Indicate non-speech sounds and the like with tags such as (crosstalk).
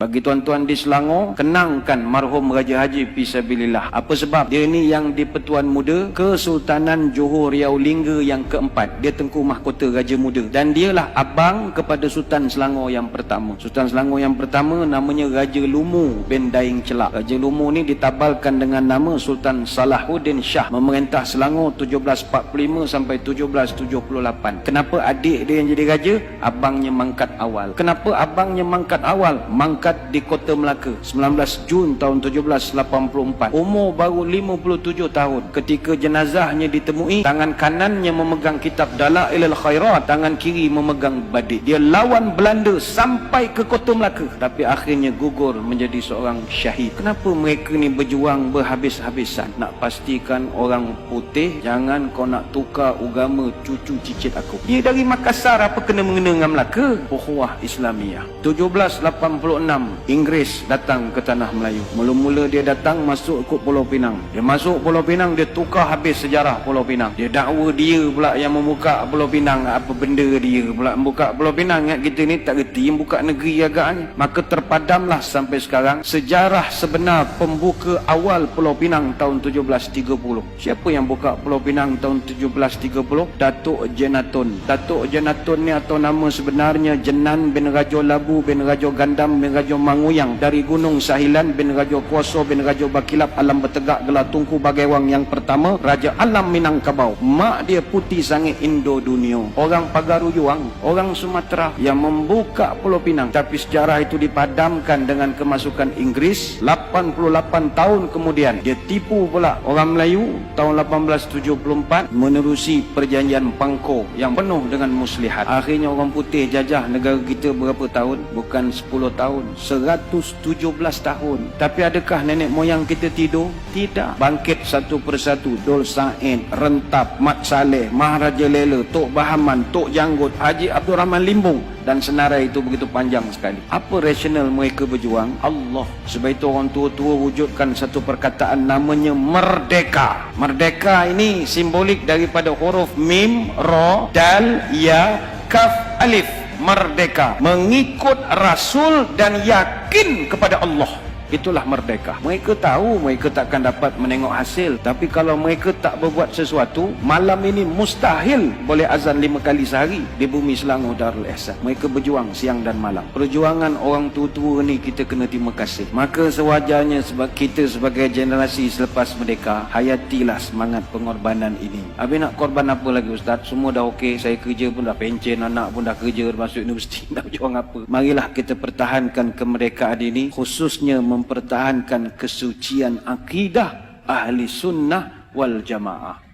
Bagi tuan-tuan di Selangor, kenangkan marhum Raja Haji Fisabilillah. Apa sebab? Dia ni yang di Pertuan Muda Kesultanan Johor Riau Lingga yang keempat. Dia tengku mahkota Raja Muda. Dan dialah abang kepada Sultan Selangor yang pertama. Sultan Selangor yang pertama namanya Raja Lumu bin Daing Celak. Raja Lumu ni ditabalkan dengan nama Sultan Salahuddin Shah. Memerintah Selangor 1745 sampai 1778. Kenapa adik dia yang jadi raja? Abangnya mangkat awal. Kenapa abangnya mangkat awal? Mangkat di Kota Melaka 19 Jun tahun 1784 umur baru 57 tahun. Ketika jenazahnya ditemui tangan kanannya memegang kitab Dalailul Khairat tangan kiri memegang badik. Dia lawan Belanda sampai ke Kota Melaka. Tapi akhirnya gugur menjadi seorang syahid. Kenapa mereka ni berjuang berhabis-habisan? Nak pastikan orang putih jangan kau nak tukar agama cucu cicit aku. Dia dari Makassar apa kena mengena dengan Melaka? Ukhuwah Islamiyah. 1786 Inggris datang ke tanah Melayu. Mula-mula dia datang masuk ke Pulau Pinang. Dia masuk Pulau Pinang, dia tukar habis sejarah Pulau Pinang. Dia dakwa dia pula yang membuka Pulau Pinang. Apa benda dia pula membuka Pulau Pinang. Ingat kita ni tak reti yang buka negeri agaknya. Maka terpadamlah sampai sekarang sejarah sebenar pembuka awal Pulau Pinang tahun 1730. Siapa yang buka Pulau Pinang tahun 1730? Datuk Jenatun. Datuk Jenatun ni atau nama sebenarnya Jenan bin Rajo Labu bin Rajo Gandam bin Rajo Manguyang dari Gunung Sahilan bin Rajo Kuoso bin Rajo Bakilap Alam Bertegak Gelar Tungku Bagaiwang yang pertama Raja Alam Minangkabau. Mak dia putih sangat Indo dunia orang Pagaruyuang orang Sumatera yang membuka Pulau Pinang. Tapi sejarah itu dipadamkan dengan kemasukan Inggris 88 tahun kemudian. Dia tipu pula orang Melayu tahun 1874 menerusi perjanjian Pangko yang penuh dengan muslihat. Akhirnya orang putih jajah negara kita berapa tahun? Bukan 10 tahun 117 tahun. Tapi adakah nenek moyang kita tidur? tidak. Bangkit satu persatu Dol Said, Rentap, Mat Saleh Maharaja Lela, Tok Bahaman Tok Janggut, Haji Abdul Rahman Limbung. Dan senarai itu begitu panjang sekali. Apa rasional mereka berjuang? Allah. Sebab itu orang tua-tua wujudkan satu perkataan namanya merdeka. Merdeka ini simbolik daripada huruf mim, ro, dal, ya, kaf, alif merdeka mengikut rasul dan yakin kepada Allah itulah merdeka. Mereka tahu mereka takkan dapat menengok hasil. Tapi kalau mereka tak berbuat sesuatu malam ini mustahil boleh azan lima kali sehari di bumi Selangor Darul Ihsan. Mereka berjuang siang dan malam. Perjuangan orang tua-tua ni kita kena terima kasih. Maka sewajarnya sebab kita sebagai generasi selepas merdeka hayatilah semangat pengorbanan ini. Habis nak korban apa lagi Ustaz? Semua dah okey saya kerja pun dah pencen anak pun dah kerja masuk universiti (laughs) nak berjuang apa? Marilah kita pertahankan kemerdekaan ini khususnya mempertahankan kesucian akidah ahli sunnah wal jamaah